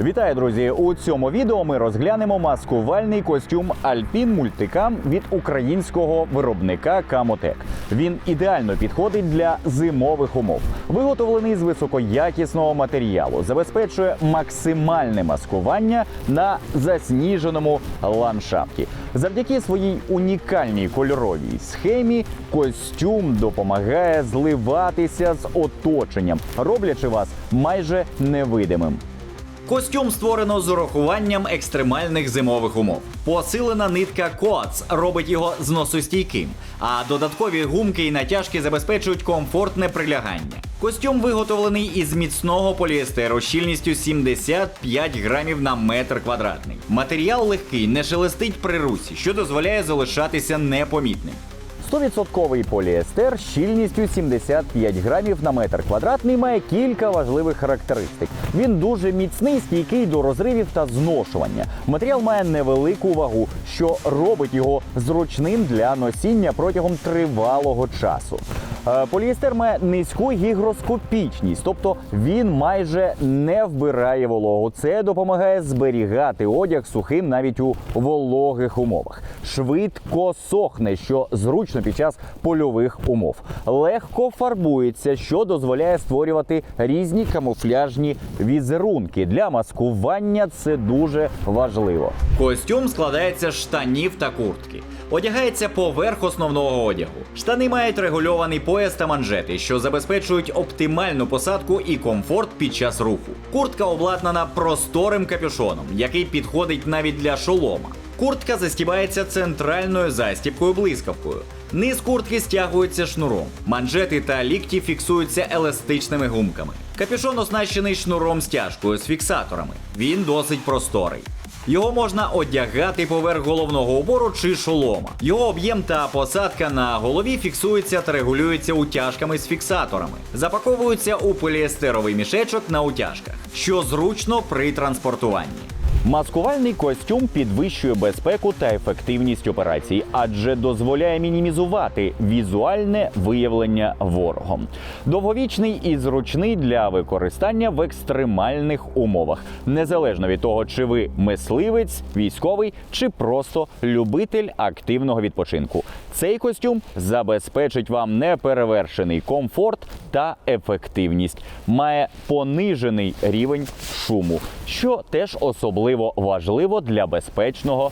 Вітаю, друзі! У цьому відео ми розглянемо маскувальний костюм Alpine Multicam від українського виробника Камотек. Він ідеально підходить для зимових умов. Виготовлений з високоякісного матеріалу, забезпечує максимальне маскування на засніженому ландшафті. Завдяки своїй унікальній кольоровій схемі костюм допомагає зливатися з оточенням, роблячи вас майже невидимим. Костюм створено з урахуванням екстремальних зимових умов. Посилена нитка коац робить його зносостійким, а додаткові гумки і натяжки забезпечують комфортне прилягання. Костюм виготовлений із міцного поліестеру щільністю 75 грамів на метр квадратний. Матеріал легкий, не шелестить при русі, що дозволяє залишатися непомітним. 100% поліестер щільністю 75 грамів на метр квадратний має кілька важливих характеристик. Він дуже міцний, стійкий до розривів та зношування. Матеріал має невелику вагу, що робить його зручним для носіння протягом тривалого часу. Е, Поліестер має низьку гігроскопічність, тобто він майже не вбирає вологу. Це допомагає зберігати одяг сухим навіть у вологих умовах. Швидко сохне, що зручно під час польових умов. Легко фарбується, що дозволяє створювати різні камуфляжні візерунки. Для маскування це дуже важливо. Костюм складається з штанів та куртки. Одягається поверх основного одягу. Штани мають регульований пояс та манжети, що забезпечують оптимальну посадку і комфорт під час руху. Куртка обладнана просторим капюшоном, який підходить навіть для шолома. Куртка застібається центральною застібкою блискавкою. Низ куртки стягується шнуром. Манжети та лікті фіксуються еластичними гумками. Капюшон оснащений шнуром стяжкою з фіксаторами. Він досить просторий. Його можна одягати поверх головного убору чи шолома. Його об'єм та посадка на голові фіксуються та регулюються утяжками з фіксаторами. Запаковуються у поліестеровий мішечок на утяжках, що зручно при транспортуванні. Маскувальний костюм підвищує безпеку та ефективність операцій, адже дозволяє мінімізувати візуальне виявлення ворогом. Довговічний і зручний для використання в екстремальних умовах, незалежно від того, чи ви мисливець, військовий чи просто любитель активного відпочинку. Цей костюм забезпечить вам неперевершений комфорт та ефективність. Має понижений рівень шуму, що теж особливо важливо для безпечного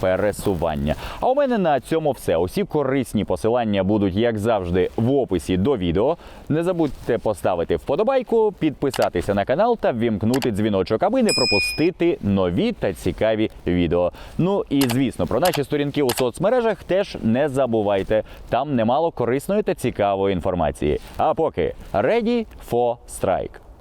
пересування. А у мене на цьому все. Усі корисні посилання будуть, як завжди, в описі до відео. Не забудьте поставити вподобайку, підписатися на канал та ввімкнути дзвіночок, аби не пропустити нові та цікаві відео. Ну і звісно, про наші сторінки у соцмережах теж не забувайте. Там немало корисної та цікавої інформації. А поки ready for strike!